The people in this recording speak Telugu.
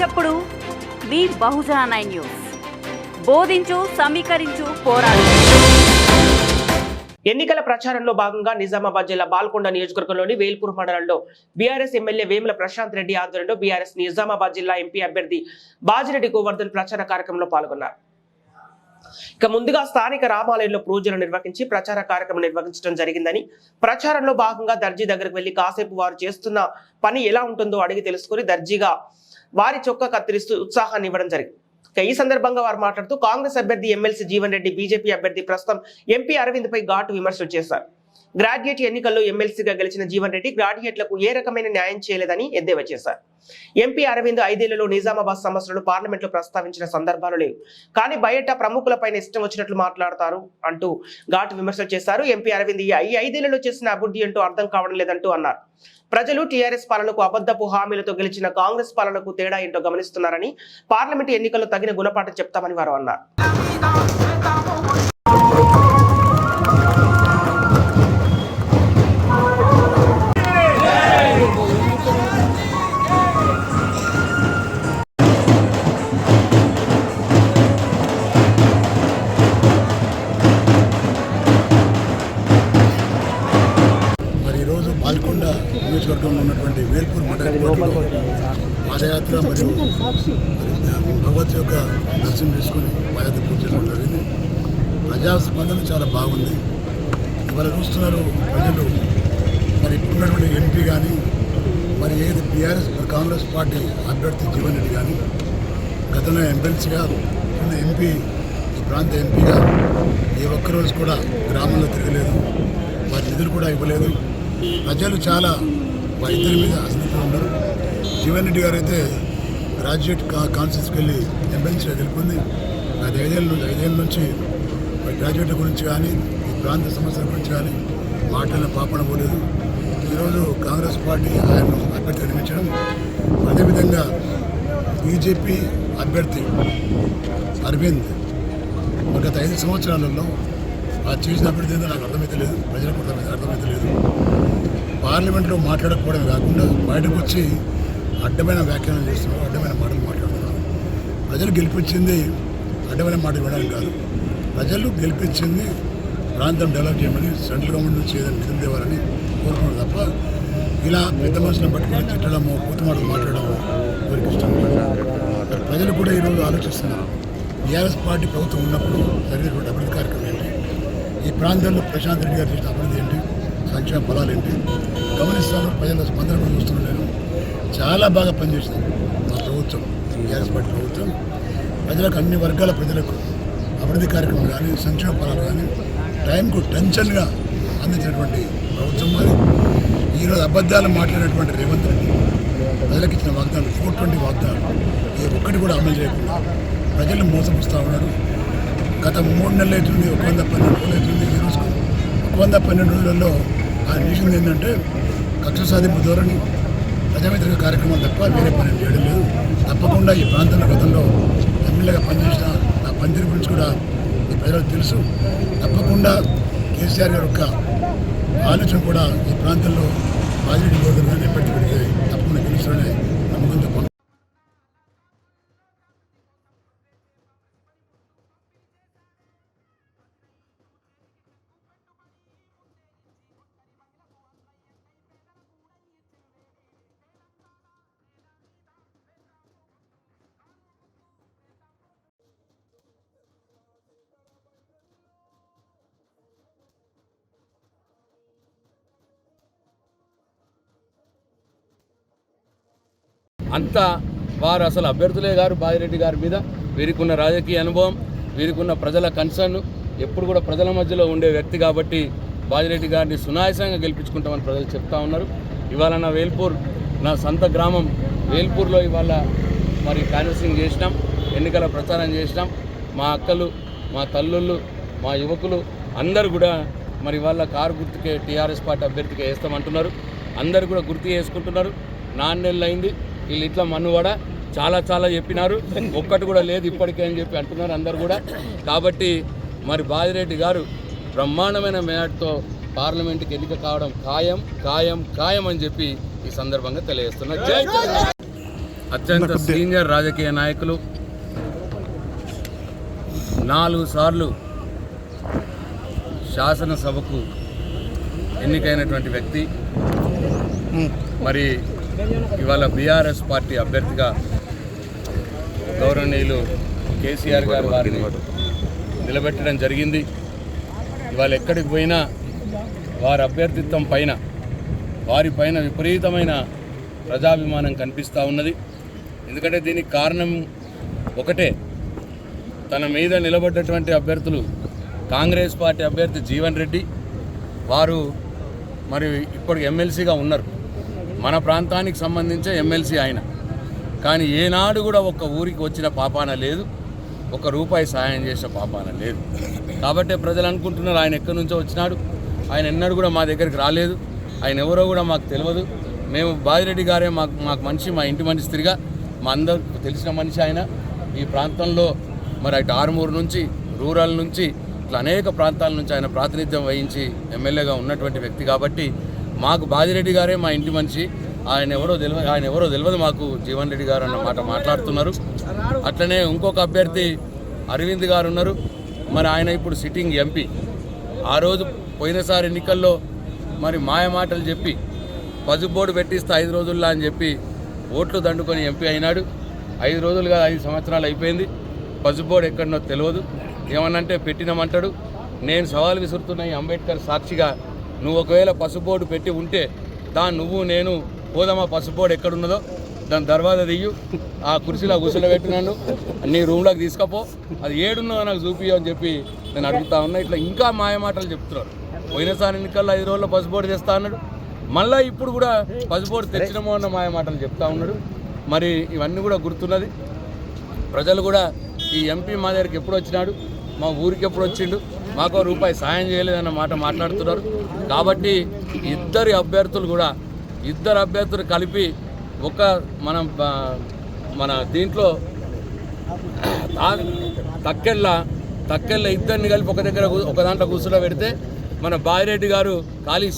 చప్పుడు. మీ బహుజన నైన్ న్యూస్. బోధించు సమీకరించు పోరాడు. ఎన్నికల ప్రచారంలో భాగంగా నిజామాబాద్ జిల్లా బాల్కొండ నియోజకవర్గంలోని వేల్పూర్ మండలంలో బీఆర్ఎస్ ఎమ్మెల్యే వేముల ప్రశాంత్ రెడ్డి ఆధ్వర్యంలో బీఆర్ఎస్ నిజామాబాద్ జిల్లా ఎంపీ అభ్యర్థి బాజిరెడ్డి గోవర్ధన్ ప్రచార కార్యక్రమంలో పాల్గొన్నారు. ఇక ముందుగా స్థానిక రామాలయంలో పూజలు నిర్వహించి ప్రచార కార్యక్రమం నిర్వహించడం జరిగిందని ప్రచారంలో భాగంగా దర్జీ దగ్గరకు వెళ్ళి కాసేపు వారు చేస్తున్న పని ఎలా ఉంటుందో అడిగి తెలుసుకుని దర్జీగా వారి చొక్కా కత్తిరిస్తూ ఉత్సాహాన్ని ఇవ్వడం జరిగింది. ఈ సందర్భంగా వారు మాట్లాడుతూ కాంగ్రెస్ అభ్యర్థి ఎమ్మెల్సీ జీవన్ రెడ్డి బీజేపీ అభ్యర్థి ప్రస్తుతం ఎంపీ అరవింద్ పై ఘాటు విమర్శలు చేశారు. గ్రాడ్యుయేట్ ఎన్నికల్లో ఎమ్మెల్సీగా గెలిచిన జీవన్ రెడ్డి గ్రాడ్యుయేట్లకు ఏ రకమైన న్యాయం చేయలేదని ఎద్దేవా చేశారు. ఎంపీ అరవింద్ ఐదేళ్ళలో నిజామాబాద్ సమస్యలను పార్లమెంట్లో ప్రస్తావించిన సందర్భాలు లేవు. కానీ బయట ప్రముఖులపైన ఇష్టం వచ్చినట్లు మాట్లాడతారు అంటూ ఘాటు విమర్శలు చేశారు. ఎంపీ అరవింద్ ఈ ఐదేళ్ళలో చేసిన అభివృద్ధి అంటూ అర్థం కావడం లేదంటూ అన్నారు. ప్రజలు టీఆర్ఎస్ పాలనకు అబద్ధపు హామీలతో గెలిచిన కాంగ్రెస్ పాలనకు తేడా ఏంటో గమనిస్తున్నారని పార్లమెంట్ ఎన్నికల్లో తగిన గుణపాఠం చెప్తామని వారు అన్నారు. భగవత్ యొక్క దర్శనం చేసుకొని పాదయాత్ర పూర్తి చేయడం జరిగింది. ప్రజాస్పందన చాలా బాగుంది. ఇవాళ చూస్తున్నారు ప్రజలు. మరి ఇప్పుడున్నటువంటి ఎంపీ కానీ మరి ఏది బీఆర్ఎస్ కాంగ్రెస్ పార్టీ అభ్యర్థి జీవన్ రెడ్డి కానీ గతంలో ఎమ్మెల్సీగా ఉన్న ఎంపీ ఈ ప్రాంత ఎంపీగా ఏ ఒక్కరోజు కూడా గ్రామంలో తిరగలేదు. వారి నిధులు కూడా ఇవ్వలేదు. ప్రజలు చాలా వారి ఇద్దరి మీద అసంతృప్తిగా ఉన్నారు. జీవన్ రెడ్డి గారు అయితే గ్రాడ్యుయేట్ కా కాన్ఫరెన్స్కి వెళ్ళి ఎమ్మెల్సీగా గెలుపొంది. గత ఐదేళ్ళు నుంచి ఐదేళ్ళ నుంచి గ్రాడ్యుయేట్ గురించి కానీ ఈ ప్రాంత సమస్యల గురించి కానీ మాట్లాడిన పాపన పోలేదు. ఈరోజు కాంగ్రెస్ పార్టీ ఆయన్ను అభ్యర్థి నిర్మించడం అదేవిధంగా బీజేపీ అభ్యర్థి అరవింద్ గత ఐదు సంవత్సరాలలో ఆ చేసిన అభివృద్ధి ఏందో నాకు అర్థమైతే లేదు ప్రజలకు అర్థమైతే అర్థమైతే లేదు. పార్లమెంట్లో మాట్లాడకపోవడం కాకుండా బయటకు వచ్చి అడ్డమైన వ్యాఖ్యానం చేస్తున్నారు అడ్డమైన మాటలు మాట్లాడుతున్నారు ప్రజలు గెలిపించింది అడ్డమైన మాటలు వినడం కాదు. ప్రజలు గెలిపించింది ప్రాంతం డెవలప్ చేయమని సెంట్రల్ గవర్నమెంట్ నుంచి ఏదైనా నిధులు తేవాలని కోరుకున్నారు తప్ప ఇలా పెద్ద మనుషులను పట్టుకొని తిట్టడము పూర్తి మాటలు మాట్లాడము వారికి ఇష్టం ప్రజలు కూడా ఈరోజు ఆలోచిస్తున్నారు. టీఆర్ఎస్ పార్టీ ప్రభుత్వం ఉన్నప్పుడు జరిగినటువంటి అభివృద్ధి కార్యక్రమం ఏంటి? ఈ ప్రాంతంలో ప్రశాంత్ రెడ్డి గారు చేసిన అభివృద్ధి ఏంటి? సంక్షేమ ఫలాలు ఏంటి? గమనిస్తాను ప్రజల స్పందన కూడా చూస్తున్నాను నేను చాలా బాగా పనిచేసింది మా ప్రభుత్వం టీఆర్ఎస్ పార్టీ ప్రభుత్వం. ప్రజలకు అన్ని వర్గాల ప్రజలకు అభివృద్ధి కార్యక్రమం కానీ సంక్షేమ ఫలాలు కానీ టైంకు టెన్షన్గా అందించినటువంటి ప్రభుత్వం మరి ఈరోజు అబద్ధాలు మాట్లాడినటువంటి రేవంత్ రెడ్డి ప్రజలకు ఇచ్చిన వాగ్దానం ఫోర్ ట్వంటీ వాగ్దానం ఏ ఒక్కటి కూడా అమలు చేయకుండా ప్రజలు మోసపుస్తూ ఉన్నాడు. గత మూడు నెలలు అవుతుంది ఒక వంద పన్నెండు రోజులు అవుతుంది ఈ రోజుకు. ఒక వంద పన్నెండు రోజులలో ఆయన చేసింది ఏంటంటే కక్ష సాధింపు ధోరణి ప్రజామిత్రిక కార్యక్రమాలు తప్ప వేరే పని చేయడం లేదు. తప్పకుండా ఈ ప్రాంతంలో గతంలో ఎమ్మెల్యేగా పనిచేసిన నా పనితీరు గురించి కూడా ఈ ప్రజలకు తెలుసు. తప్పకుండా కేసీఆర్ గారి యొక్క ఆలోచన కూడా ఈ ప్రాంతంలో బాధ్యత గోదావరి ఎప్పటికీ తప్పకుండా గెలుస్తారనే నమ్మకంతో అంతా వారు అసలు అభ్యర్థులే గారు బాదిరెడ్డి గారి మీద. వీరికి ఉన్న రాజకీయ అనుభవం వీరికి ఉన్న ప్రజల కన్సర్న్ ఎప్పుడు కూడా ప్రజల మధ్యలో ఉండే వ్యక్తి కాబట్టి బాజిరెడ్డి గారిని సునాయాసంగా గెలిపించుకుంటామని ప్రజలు చెప్తా ఉన్నారు. ఇవాళ నా వేల్పూర్ నా సొంత గ్రామం వేల్పూర్లో ఇవాళ మరి క్యాన్వసింగ్ చేసినాం ఎన్నికల ప్రచారం చేసినాం. మా అక్కలు మా తల్లుళ్ళు మా యువకులు అందరు కూడా మరి వాళ్ళ కారు గుర్తుకే టీఆర్ఎస్ పార్టీ అభ్యర్థికి వేస్తామంటున్నారు. అందరు కూడా గుర్తు చేసుకుంటున్నారు. నాన్నెళ్ళు అయింది వీళ్ళు ఇట్లా మన్నువాడ చాలా చాలా చెప్పినారు. ఒక్కటి కూడా లేదు ఇప్పటికే అని చెప్పి అంటున్నారు అందరు కూడా. కాబట్టి మరి బాజిరెడ్డి గారు బ్రహ్మాండమైన మేయర్తో పార్లమెంట్కి ఎన్నిక కావడం ఖాయం ఖాయం ఖాయం అని చెప్పి ఈ సందర్భంగా తెలియజేస్తున్నారు జై అత్యంత సీనియర్ రాజకీయ నాయకులు. నాలుగు సార్లు శాసనసభకు ఎన్నికైనటువంటి వ్యక్తి. మరి ఇవాళ బీఆర్ఎస్ పార్టీ అభ్యర్థిగా గౌరవనీయులు కేసీఆర్ గారు వారిని నిలబెట్టడం జరిగింది. ఇవాళ ఎక్కడికి పోయినా వారి అభ్యర్థిత్వం పైన వారి పైన విపరీతమైన ప్రజాభిమానం కనిపిస్తూ ఉన్నది. ఎందుకంటే దీనికి కారణం ఒకటే తన మీద నిలబడ్డటువంటి అభ్యర్థులు కాంగ్రెస్ పార్టీ అభ్యర్థి జీవన్ రెడ్డి. వారు మరి ఇప్పుడు ఎమ్మెల్సీగా ఉన్నారు. మన ప్రాంతానికి సంబంధించి ఎమ్మెల్సీ ఆయన. కానీ ఏనాడు కూడా ఒక్క ఊరికి వచ్చిన పాపాన లేదు. ఒక రూపాయి సాయం చేసిన పాపాన లేదు. కాబట్టి ప్రజలు అనుకుంటున్నారు ఆయన ఎక్కడి నుంచో వచ్చినాడు. ఆయన ఎన్నడూ కూడా మా దగ్గరికి రాలేదు. ఆయన ఎవరో కూడా మాకు తెలియదు మేము బాదిరెడ్డి గారే మాకు మాకు మనిషి మా ఇంటి మనిషి తిరిగా. మా అందరు తెలిసిన మనిషి ఆయన. ఈ ప్రాంతంలో మరి అటు ఆరుమూరు నుంచి రూరల్ నుంచి ఇట్లా అనేక ప్రాంతాల నుంచి ఆయన ప్రాతినిధ్యం వహించి ఎమ్మెల్యేగా ఉన్నటువంటి వ్యక్తి కాబట్టి మాకు బాజిరెడ్డి గారే మా ఇంటి మనిషి. ఆయన ఎవరో తెలియదు ఆయన ఎవరో తెలియదు మాకు జీవన్ రెడ్డి గారు అన్న మాట మాట్లాడుతున్నారు. అట్లనే ఇంకొక అభ్యర్థి అరవింద్ గారు ఉన్నారు. మరి ఆయన ఇప్పుడు సిట్టింగ్ ఎంపీ ఆ రోజు పోయినసారి ఎన్నికల్లో మరి మాయ మాటలు చెప్పి పసుబోర్డు పెట్టిస్తే ఐదు రోజుల్లో అని చెప్పి ఓట్లు దండుకొని ఎంపీ అయినాడు. ఐదు రోజులుగా ఐదు సంవత్సరాలు అయిపోయింది. పసుబోర్డు ఎక్కడనో తెలియదు ఏమన్నంటే పెట్టినామంటాడు. నేను సవాల్ విసురుతున్న ఈ అంబేద్కర్ సాక్షిగా నువ్వు ఒకవేళ పసుపుబోర్డు పెట్టి ఉంటే దాన్ని నువ్వు నేను పోదామా పసుపు ఎక్కడున్నదో దాని దర్వాజా దియ్యు. ఆ కుర్చీలో కూర్చొని పెట్టినాను నీ రూమ్లోకి తీసుకపో. అది ఏడున్నదో నాకు చూపియో అని చెప్పి నేను అడుగుతా ఉన్నా. ఇట్లా ఇంకా మాయమాటలు చెప్తున్నారు. పోయినసారి ఎన్నికల్లో ఐదు రోజుల్లో పసుపు తెస్తా అన్నాడు. మళ్ళీ ఇప్పుడు కూడా పసుపు తెచ్చినమో అన్న మాయమాటలు చెప్తా ఉన్నాడు. మరి ఇవన్నీ కూడా గుర్తున్నది. ప్రజలు కూడా ఈ ఎంపీ మా దగ్గరికి ఎప్పుడు వచ్చినాడు? మా ఊరికి ఎప్పుడు వచ్చిండు? మాకు రూపాయి సాయం చేయలేదన్న మాట మాట్లాడుతున్నారు. కాబట్టి ఇద్దరి అభ్యర్థులు కూడా ఇద్దరు అభ్యర్థులు కలిపి ఒక మనం మన దీంట్లో తక్కెళ్ళ తక్కెళ్ళ ఇద్దరిని కలిపి ఒక దగ్గర ఒక దాంట్లో కూర్చులో పెడితే మన బాయిరెడ్డి గారు ఖాళీ